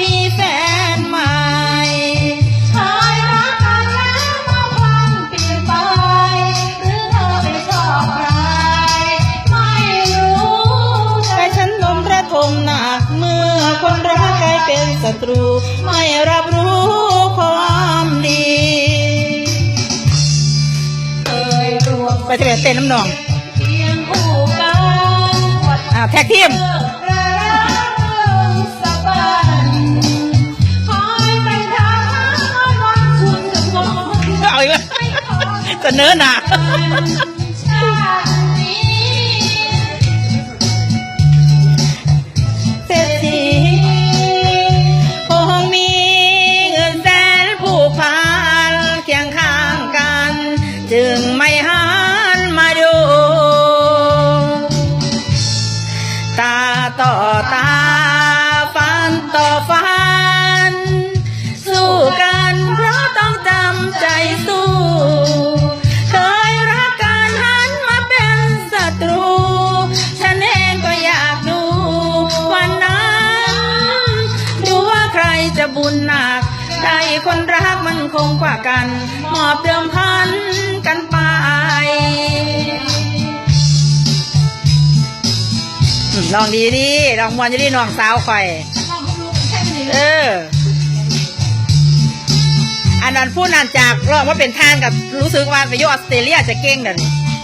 มีแฟนใหม่เคยรักกันแล้วมาพันเปลี่ยนไป หรือเธอไปชอบใครไม่รู้แต่ฉันลมระทมหนักเมื่อคนรักกลายเป็นศัตรู ไม่รับรู้ความดีเคยรวมไปจะเป็นเต้นน้ำหนองเพียงคู่กันอ่าแท็กทีม เอาอีกแล้วเสนอหนาเศรษฐีคงมีเงินแสนผูกพันเคียงข้างกัน จึงไม่หันมาดู ตาต่อตา จะบุญหนัก ได้คนรักมันคงกว่ากันมอบเดิมพันกันไปอืมลองดีดีลองมวนจะดีน้องสาวคอย เออ อันนั้นผู้นั้นจากรองว่าเป็นท่านกับรู้สึกว่าไปอยู่ออสเตรเลียจะเก่งเด่น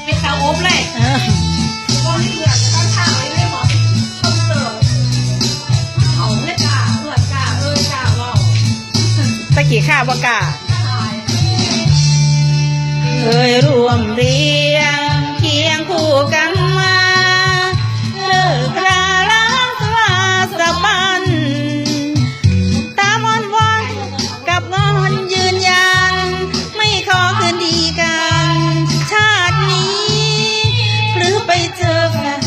เป็นตาอบเลย ตะกี้ข้าบกาเคยร่วมเรียงเคียงคู่กันมาเลิกราล้าสลาสะบัน ตามวันวันกับงอนยืนยัน ไม่ขอคืนดีกัน ชาตินี้ หรือไปเจอแฟน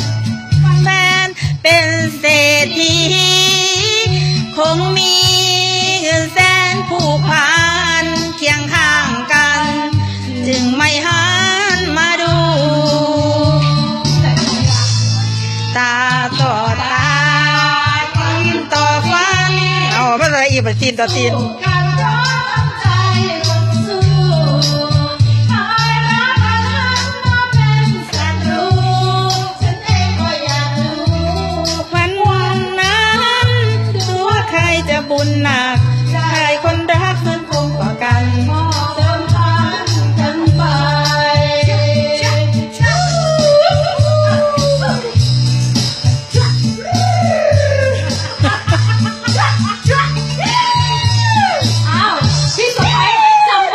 แฟนเป็นเศรษฐีคงมี อะไรอีกมันตีนต่อตีนการร้องใจคนสู้คอยรักกันมาเป็นศัตรูฉันเองก็อยากดูวันนั้นดูว่าใครจะบุญนา